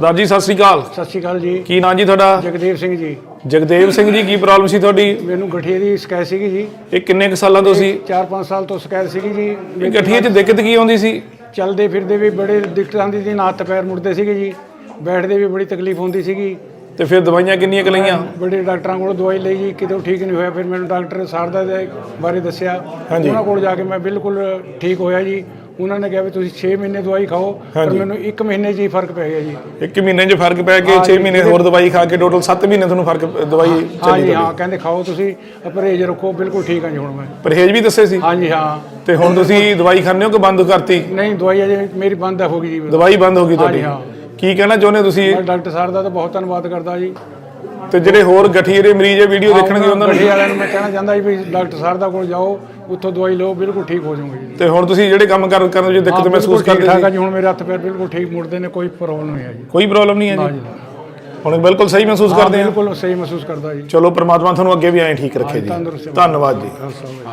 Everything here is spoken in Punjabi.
ਸਰਦਾਰ ਜੀ ਸਤਿ ਸ੍ਰੀ ਅਕਾਲ। ਸਤਿ ਸ਼੍ਰੀ ਅਕਾਲ ਜੀ। ਕੀ ਨਾਂ ਜੀ ਤੁਹਾਡਾ? ਜਗਦੇਵ ਸਿੰਘ ਜੀ। ਜਗਦੇਵ ਸਿੰਘ ਜੀ ਕੀ ਪ੍ਰੋਬਲਮ ਸੀ ਤੁਹਾਡੀ? ਮੈਨੂੰ ਗਠੀਏ ਦੀ ਸ਼ਿਕਾਇਤ ਸੀਗੀ ਜੀ। ਇਹ ਕਿੰਨੇ ਕੁ ਸਾਲਾਂ ਤੋਂ ਸੀ? 4-5 ਸਾਲ ਤੋਂ ਸ਼ਿਕਾਇਤ ਸੀਗੀ ਜੀ। ਇਹ ਗਠੀਏ 'ਚ ਦਿੱਕਤ ਕੀ ਆਉਂਦੀ ਸੀ? ਚੱਲਦੇ ਫਿਰਦੇ ਵੀ ਬੜੇ ਦਿੱਕਤ ਆਉਂਦੀ ਸੀ ਨਾ ਹੱਥ ਪੈਰ ਮੁੜਦੇ ਸੀਗੇ ਜੀ। ਬੈਠਦੇ ਵੀ ਬੜੀ ਤਕਲੀਫ ਹੁੰਦੀ ਸੀਗੀ। ਤੇ ਫਿਰ ਦਵਾਈਆਂ ਕਿੰਨੀਆਂ ਕੁ ਲਈਆਂ? ਬੜੇ ਡਾਕਟਰਾਂ ਕੋਲ ਦਵਾਈ ਲਈ ਜੀ ਕਿਤੇ ਉਹ ਠੀਕ ਨਹੀਂ ਹੋਇਆ। ਫਿਰ ਮੈਨੂੰ ਡਾਕਟਰ ਸਾਰਦਾ ਦੇ ਬਾਰੇ ਦੱਸਿਆ। ਉਹਨਾਂ ਕੋਲ ਜਾ ਕੇ ਮੈਂ ਬਿਲਕੁਲ ਠੀਕ ਹੋਇਆ ਜੀ। ਉਹਨਾਂ ਨੇ ਕਿਹਾ ਵੀ ਤੁਸੀਂ 6 ਮਹੀਨੇ ਦਵਾਈ ਖਾਓ ਪਰ ਮੈਨੂੰ 1 ਮਹੀਨੇ 'ਚ ਹੀ ਫ਼ਰਕ ਪੈ ਗਿਆ ਜੀ। ਇੱਕ ਮਹੀਨੇ 'ਚ ਫ਼ਰਕ ਪੈ ਕੇ 6 ਮਹੀਨੇ ਹੋਰ ਦਵਾਈ ਖਾ ਕੇ ਟੋਟਲ 7 ਮਹੀਨੇ ਤੁਹਾਨੂੰ ਫ਼ਰਕ ਦਵਾਈ ਹਾਂ ਚੱਲੀ ਜੀ ਹਾਂ ਕਹਿੰਦੇ ਖਾਓ ਤੁਸੀਂ ਪਰਹੇਜ਼ ਰੱਖੋ ਬਿਲਕੁਲ ਠੀਕ ਹਾਂ ਜੀ ਹੁਣ ਮੈਂ। ਪਰਹੇਜ਼ ਵੀ ਦੱਸੇ ਸੀ? ਹਾਂ ਜੀ ਹਾਂ। ਤੇ ਹੁਣ ਤੁਸੀਂ ਦਵਾਈ ਖਾਂਦੇ ਹੋ ਕਿ ਬੰਦ ਕਰਤੀ? ਨਹੀਂ ਦਵਾਈ ਅਜੇ ਮੇਰੀ ਬੰਦ ਹੋ ਗਈ ਜੀ। ਦਵਾਈ ਬੰਦ ਹੋ ਗਈ ਤੁਹਾਡੀ। ਹਾਂ। ਕੀ ਕਹਿਣਾ ਚਾਹੁੰਦੇ ਤੁਸੀਂ? ਡਾਕਟਰ ਸਾਹਿਬ ਦਾ ਤਾਂ ਬਹੁਤ ਧੰਨਵਾਦ ਕਰਦਾ ਜੀ। ਤੇ ਜਿਹੜੇ ਹੋਰ ਗਠੀਏ ਦੇ ਮਰੀਜ਼ ਇਹ ਵੀਡੀਓ ਦੇਖਣਗੇ ਉਹਨਾਂ ਨੂੰ। ਗੱਡੀ ਵਾਲਿਆਂ ਨੂੰ ਮੈਂ ਕਹਿਣਾ ਚਾਹੁੰਦਾ ਜੀ ਵੀ ਡਾਕਟਰ ਸਾਹਿਬ ਦਾ ਕੋਲ ਜਾਓ ਉੱਥੋਂ ਦਵਾਈ ਲਓ ਬਿਲਕੁਲ ਠੀਕ ਹੋ ਜਾਓਗੇ ਜੀ। ਤੇ ਹੁਣ ਤੁਸੀਂ ਜਿਹੜੇ ਕੰਮ ਕਰ ਕਰਨ ਵਿੱਚ ਦਿੱਕਤ ਮਹਿਸੂਸ ਠੀਕ ਕਰਦੇ ਠਾਕ ਸੀ ਆ ਜੀ। ਹੁਣ ਮੇਰੇ ਹੱਥ ਪੈਰ ਬਿਲਕੁਲ ਠੀਕ ਮੁੜਦੇ ਨੇ ਕੋਈ ਪ੍ਰੋਬਲਮ ਨਹੀਂ ਹੈ ਜੀ। ਕੋਈ ਪ੍ਰੋਬਲਮ ਨਹੀਂ ਹੈ ਹਾਂ ਜੀ ਜੀ ਹੁਣ ਬਿਲਕੁਲ ਸਹੀ ਮਹਿਸੂਸ ਕਰਦੇ ਆ। ਬਿਲਕੁਲ ਸਹੀ ਮਹਿਸੂਸ ਕਰਦਾ ਜੀ। ਚਲੋ ਪ੍ਰਮਾਤਮਾ ਤੁਹਾਨੂੰ ਅੱਗੇ ਵੀ ਐਂ ਠੀਕ ਰੱਖੇ ਜੀ। ਤੰਦਰੁਸਤ ਧੰਨਵਾਦ ਜੀ।